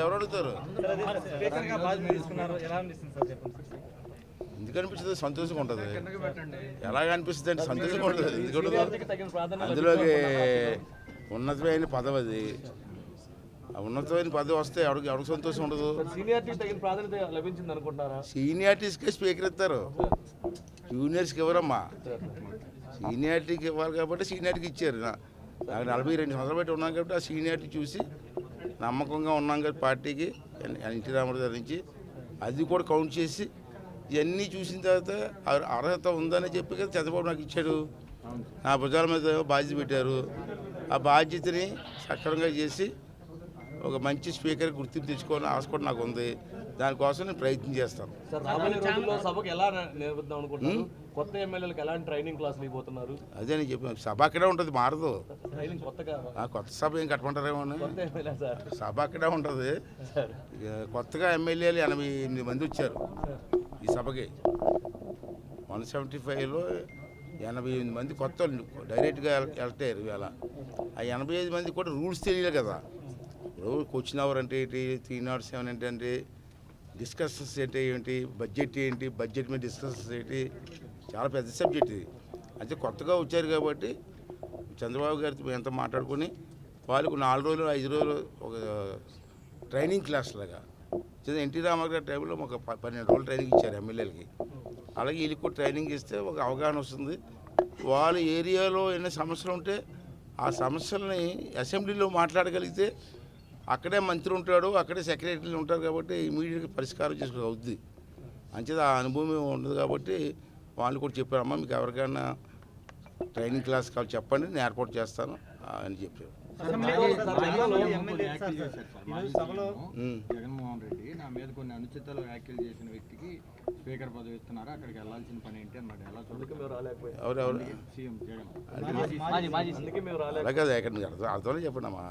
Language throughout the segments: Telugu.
ఎవరు అడుగుతారు ఎందుకు అనిపిస్తుంది సంతోషంగా ఉంటుంది. ఎలాగ అనిపిస్తుంది అంటే సంతోషంగా ఉంటుంది. ఎందుకంటే అందులోకి ఉన్నతమైన పదవి అది. ఉన్నతమైన పదవి వస్తే ఎవరికి ఎవరికి సంతోషం ఉండదు? సీనియారిటీస్కే స్పీకర్ ఇస్తారు. జూనియర్స్కి ఇవ్వరమ్మా సీనియారిటీకి ఇవ్వాలి కాబట్టి సీనియారిటీకి ఇచ్చారు. నా- నాకు నలభై రెండు సంవత్సరాలు బట్టి ఉన్నాం కాబట్టి ఆ సీనియారిటీ చూసి నమ్మకంగా ఉన్నాం కాబట్టి పార్టీకి ఎన్- ఎన్టీ రామారావు గారి నుంచి. అది కూడా కౌంట్ చేసి ఇవన్నీ చూసిన తర్వాత అర్- అర్హత ఉందని చెప్పి కదా చంద్రబాబు నాకు ఇచ్చాడు. నా భుజాల మీద బాధ్యత పెట్టారు. ఆ బాధ్యతని సక్రమంగా చేసి ఒక మంచి స్పీకర్ గుర్తింపు తెచ్చుకోవాలని ఆశ కూడా నాకు ఉంది. దానికోసం నేను ప్రయత్నం చేస్తాను. కొత్త ఎమ్మెల్యేలకు ఎలాంటి ట్రైనింగ్ క్లాసులు ఇవ్వబోతున్నారు? అదే నేను చెప్పాను సభ అక్కడే ఉంటుంది మారదు. ట్రైనింగ్ కొత్తగా? ఆ కొత్త సభ ఏం కట్టమంటారేమో అని. కొత్త ఎమ్మెల్యే సార్. సభ అక్కడే ఉంటుంది. ఇక కొత్తగా ఎమ్మెల్యేలు ఎనభై ఎనిమిది మంది వచ్చారు ఈ సభకి. వన్ సెవెంటీ ఫైవ్లో ఎనభై ఎనిమిది మంది కొత్త వాళ్ళు డైరెక్ట్గా వెల్- వెళ్తారు ఇవాళ. ఆ ఎనభై ఐదు మంది కూడా రూల్స్ తెలియలే కదా. ఇప్పుడు క్వశ్చన్ అవర్ అంటే ఏంటి త్రీ నాట్ సెవెన్ అంటే ఏంటి డిస్కషన్స్ ఏంటి ఏంటి బడ్జెట్ ఏంటి బడ్జెట్ మీద డిస్కషన్స్ ఏంటి చాలా పెద్ద సబ్జెక్ట్ ఇది. అయితే కొత్తగా వచ్చారు కాబట్టి చంద్రబాబు గారితో ఎంత మాట్లాడుకొని వాళ్ళకు నాలుగు రోజులు ఐదు రోజులు ఒక ట్రైనింగ్ క్లాస్ లాగా. చిన్న ఎన్టీ రామారావు టైంలో ఒక పన్నెండు రోజులు ట్రైనింగ్ ఇచ్చారు ఎమ్మెల్యేలకి. అలాగే వీళ్ళకి కూడా ట్రైనింగ్ ఇస్తే ఒక అవగాహన వస్తుంది. వాళ్ళ ఏరియాలో ఎన్ని సమస్యలు ఉంటే ఆ సమస్యల్ని అసెంబ్లీలో మాట్లాడగలిగితే అక్కడే మంత్రి ఉంటాడు అక్కడే సెక్రటరీలు ఉంటారు కాబట్టి ఇమీడియట్గా పరిష్కారం చేసుకో అవుద్ది. అంచేది ఆ అనుభవం ఉండదు కాబట్టి వాళ్ళు కూడా చెప్పారు అమ్మ మీకు ఎవరికైనా ట్రైనింగ్ క్లాస్ కావాలి చెప్పండి నేను ఏర్పాటు చేస్తాను అని చెప్పారు. జగన్మోహన్ రెడ్డి నా మీద కొన్ని అనుచితాలు వ్యాఖ్యలు చేసిన వ్యక్తికి స్పీకర్ పదవి ఇస్తున్నారు. అక్కడికి వెళ్ళాల్సిన పని ఏంటి అన్నాడు ఎలా అర్థం చెప్పండి అమ్మా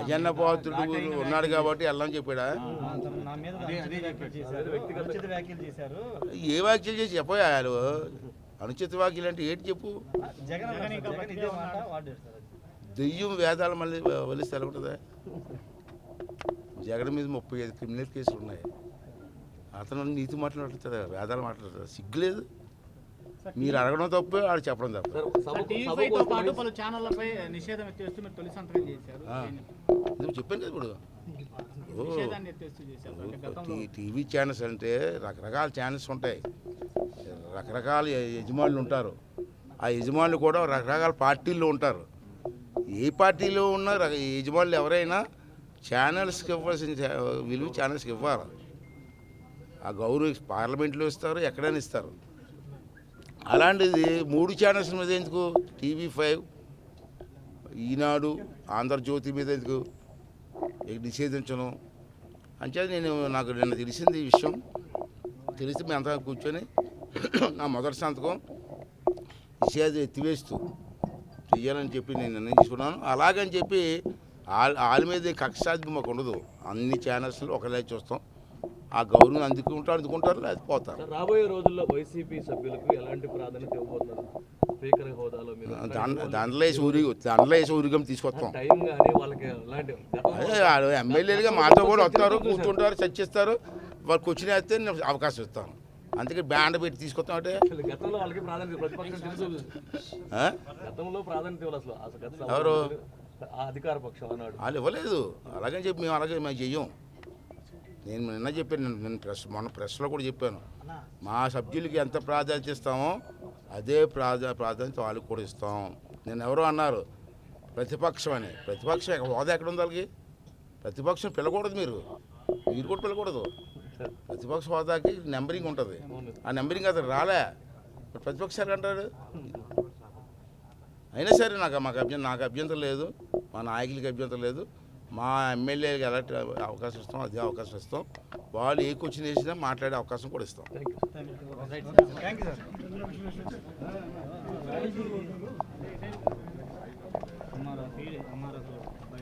అజన్న పాత్రుడు ఉన్నాడు కాబట్టి వెళ్ళని చెప్పాడా? నా మీద అదే అదే చెప్పాడు. వ్యక్తిగత వ్యాఖ్యలు చేశారు. ఏ వ్యాఖ్యలు చేసి చెప్పారు అనుచిత వ్యాఖ్యలు అంటే ఏంటి చెప్పు? దెయ్యం వేదాలు మళ్ళీ వలిస్తే ఎలా ఉంటుందా? జగన్ మీద ముప్పై ఐదు క్రిమినల్ కేసులు ఉన్నాయి. అతను నీతి మాట్లాడుతుంది? వేదాలు మాట్లాడుతుంది? సిగ్గులేదు. మీరు అడగడం తప్పే ఆడు చెప్పడం తప్ప. చెప్పాను కదా ఇప్పుడు? ఓ. నిషేధాన్ని ఎత్తేస్తూ చేశారు అంటే గతంలో. టీ- టీవీ ఛానల్స్ అంటే రకరకాల ఛానల్స్ ఉంటాయి. రకరకాల యజమానులు ఉంటారు. ఆ యజమానులు కూడా రకరకాల పార్టీల్లో ఉంటారు. ఏ పార్టీలో ఉన్న రక- యజమానులు ఎవరైనా ఛానల్స్కి ఇవ్వాల్సిన విలువ ఛానల్స్కి ఇవ్వాలి. ఆ గౌరవ పార్లమెంట్లో ఇస్తారు ఎక్కడైనా ఇస్తారు. అలాంటిది మూడు ఛానల్స్ మీద ఎందుకు? టీవీ ఫైవ్ ఈనాడు ఆంధ్రజ్యోతి మీద ఎందుకు? నిషేధించడం నిషేధించను? అంచేది నేను నాకు నిన్న తెలిసింది ఈ విషయం. తెలిసి మేము అంతా కూర్చొని నా మొదటి సంతకం నిషేధం ఎత్తివేస్తూ చెయ్యాలని చెప్పి నేను నిర్ణయం తీసుకున్నాను అలాగని చెప్పి వాళ్ళ మీద మీద కక్షాది మాకు ఉండదు. అన్ని ఛానల్స్లో ఒకలా చూస్తాం. ఆ గౌరవం అందుకుంటారు అందుకుంటారు లేదా పోతారు. రాబోయే రోజుల్లో వైసీపీ సభ్యులకు ఎలాంటి ప్రాధాన్యత ఇవ్వబోతున్నారు? స్పీకర్ హోదాలో వేసి ఊరి దాంట్లో వేసి ఊరిగం తీసుకొస్తాం. అదే ఎమ్మెల్యేలుగా మాతో కూడా వస్తారు కూర్చుంటారు చర్చిస్తారు. వాళ్ళు కూర్చుని వేస్తే నేను అవకాశం ఇస్తాను. అందుకే బ్యాండ్ పెట్టి తీసుకొస్తాం అంటే ఎవరు? ఆ అధికార పక్షం అన్నాడు. వాళ్ళు ఇవ్వలేదు. అలాగని చెప్పి మేము అలాగే మేము చెయ్యం. నేను నిన్న చెప్పాను నేను- ప్రెస్ మొన్న ప్రెస్లో కూడా చెప్పాను. మా సభ్యులకి ఎంత ప్రాధాన్యత ఇస్తామో అదే ప్రాధా ప్రాధాన్యత వాళ్ళకి కూడా ఇస్తాం. నేను ఎవరో అన్నారు ప్రతిపక్షం అని. ప్రతిపక్షం హోదా ఎక్కడ ఉంది వాళ్ళకి? ప్రతిపక్షం పిలకూడదు మీరు. మీరు కూడా పిలకూడదు. ప్రతిపక్ష హోదాకి నెంబరింగ్ ఉంటుంది. ఆ నెంబరింగ్ అతను రాలే. ప్రతిపక్షాలు అంటాడు అయినా సరే నాకు మాకు అభ్యంతరం నాకు అభ్యంతరం లేదు. మా నాయకులకి అభ్యంతరం లేదు. మా ఎమ్మెల్యేకి ఎలాంటి అవకాశం ఇస్తాం అదే అవకాశం ఇస్తాం. వాళ్ళు ఏ క్వశ్చన్ వేసినా మాట్లాడే అవకాశం కూడా ఇస్తాం.